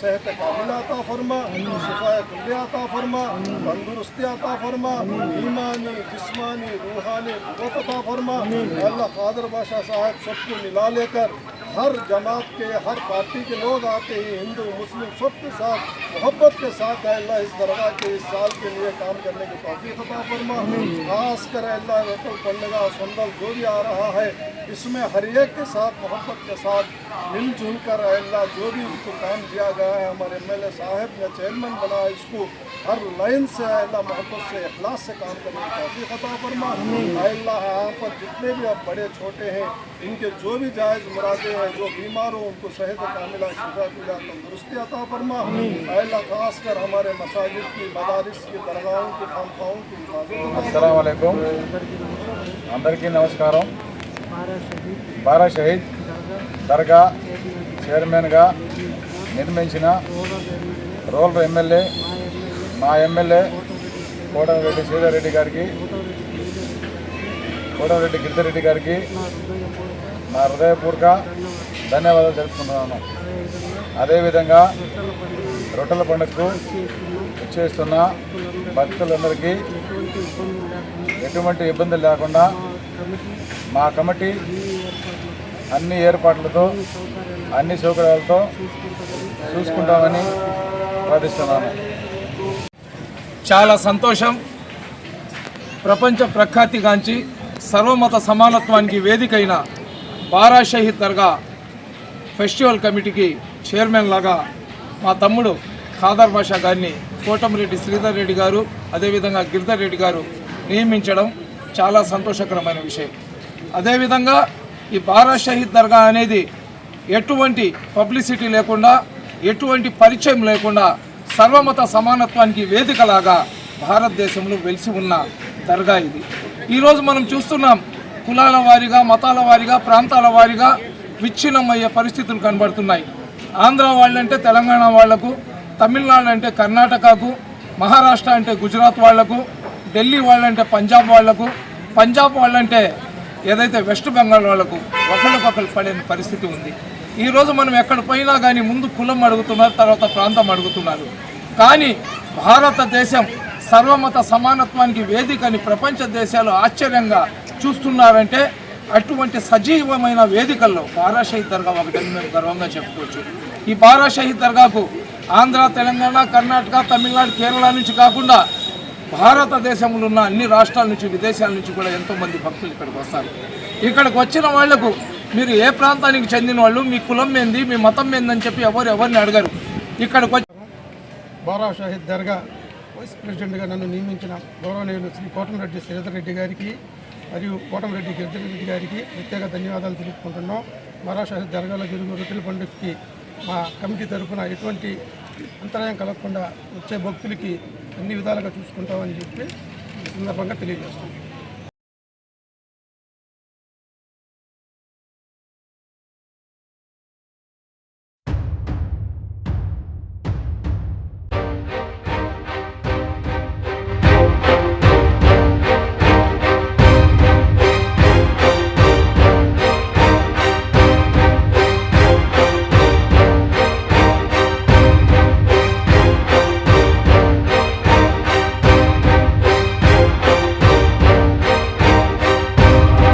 صحت کامل عطا فرما شفا کل عطا فرما، تندرستی عطا فرما، ایمانی، جسمانی، روحانی قوت عطا فرما۔ اللہ قادر بادشاہ صاحب سب کو ملا لے کر ہر جماعت کے ہر پارٹی کے لوگ آتے ہیں، ہندو، مسلم، سب کے ساتھ، محبت کے ساتھ ہے۔ اللہ اس درگاہ کے اس سال کے لیے کام کرنے کی توفیق عطا فرما۔ خاص کر اللہ رقل پنڈگا سندر جو بھی آ رہا ہے، اس میں ہر ایک کے ساتھ محبت کے ساتھ مل جل کر اللہ جو بھی ان کو کام دیا گیا ہے، ہمارے ایم ایل اے صاحب نے چیئرمین بنا اس کو ہر لائن سے اے اللہ محبت سے، اخلاص سے کام کرنے کی توفیق عطا فرما۔ اے اللہ یہاں پر جتنے بھی اب بڑے چھوٹے ہیں، ان کے جو بھی جائز مرادیں ہے، جو بیمار ہو ان کو صحت کاملہ شفا کی جاتا درستی عطا فرما۔ اے اللہ خاص کر ہمارے مساجد کی، مدارس کی، درگاہوں کی خانخواہوں کی السلام علیکم۔ అందరికీ నమస్కారం బారా షహీద్ దర్గా చైర్మన్గా నిర్మించిన రోల్ ఎమ్మెల్యే మా ఎమ్మెల్యే కోటమిరెడ్డి శ్రీధర్రెడ్డి గారికి కోటమిరెడ్డి గిరిధర్రెడ్డి గారికి నా హృదయపూర్వక ధన్యవాదాలు తెలుపుకుంటున్నాను. అదేవిధంగా రొట్టెల పండుగకు వచ్చేస్తున్న భక్తులందరికీ ఎటువంటి ఇబ్బందులు లేకుండా మా కమిటీ అన్ని ఏర్పాట్లతో అన్ని సౌకర్యాలతో చూసుకుంటామని ప్రార్థిస్తున్నాను. చాలా సంతోషం. ప్రపంచ ప్రఖ్యాతిగాంచి సర్వమత సమానత్వానికి వేదికైన బారా దర్గా ఫెస్టివల్ కమిటీకి చైర్మన్ లాగా మా తమ్ముడు ఖాదర్ బాషా గారిని కోటమిరెడ్డి శ్రీధర్ రెడ్డి గారు అదేవిధంగా గిరిధర్ రెడ్డి గారు నియమించడం చాలా సంతోషకరమైన విషయం. అదేవిధంగా ఈ బారా షహీద్ దర్గా అనేది ఎటువంటి పబ్లిసిటీ లేకుండా ఎటువంటి పరిచయం లేకుండా సర్వమత సమానత్వానికి వేదికలాగా భారతదేశంలో వెలిసి ఉన్న దర్గా ఇది. ఈరోజు మనం చూస్తున్నాం కులాల వారీగా మతాల వారీగా ప్రాంతాల వారీగా విచ్ఛిన్నమయ్యే పరిస్థితులు కనబడుతున్నాయి. ఆంధ్ర వాళ్ళంటే తెలంగాణ వాళ్ళకు తమిళనాడు అంటే కర్ణాటకకు మహారాష్ట్ర అంటే గుజరాత్ వాళ్ళకు ఢిల్లీ వాళ్ళంటే పంజాబ్ వాళ్ళకు పంజాబ్ వాళ్ళంటే ఏదైతే వెస్ట్ బెంగాల్ వాళ్ళకు ఒకరికొకరు పడే పరిస్థితి ఉంది. ఈరోజు మనం ఎక్కడ పోయినా కానీ ముందు కులం అడుగుతున్నారు తర్వాత ప్రాంతం అడుగుతున్నారు. కానీ భారతదేశం సర్వమత సమానత్వానికి వేదికని ప్రపంచ దేశాలు ఆశ్చర్యంగా చూస్తున్నారంటే అటువంటి సజీవమైన వేదికల్లో బారా దర్గా ఒకటని మేము గర్వంగా చెప్పుకోవచ్చు. ఈ బారా దర్గాకు ఆంధ్ర తెలంగాణ కర్ణాటక తమిళనాడు కేరళ నుంచి కాకుండా భారతదేశంలో ఉన్న అన్ని రాష్ట్రాల నుంచి విదేశాల నుంచి కూడా ఎంతోమంది భక్తులు ఇక్కడికి వస్తారు. ఇక్కడికి వచ్చిన వాళ్ళకు మీరు ఏ ప్రాంతానికి చెందిన వాళ్ళు మీ కులం ఏంది మీ మతం ఏందని చెప్పి ఎవరు ఎవరిని అడగరు. ఇక్కడికి వచ్చి బారా షాహిద్ దర్గా వైస్ ప్రెసిడెంట్గా నన్ను నియమించిన గౌరవనీయులు శ్రీ కోటమిరెడ్డి శ్రీధర్ రెడ్డి గారికి మరియు కోటమిరెడ్డి గిరిజనరెడ్డి గారికి ప్రత్యేక ధన్యవాదాలు తెలుపుకుంటున్నాం. మహారాష్ట్ర జరగాల దర్గాలో జరుగు రొట్టెల పండుగకి మా కమిటీ తరఫున ఎటువంటి అంతరాయం కలగకుండా వచ్చే భక్తులకి అన్ని విధాలుగా చూసుకుంటామని చెప్పి సందర్భంగా తెలియజేస్తున్నాం.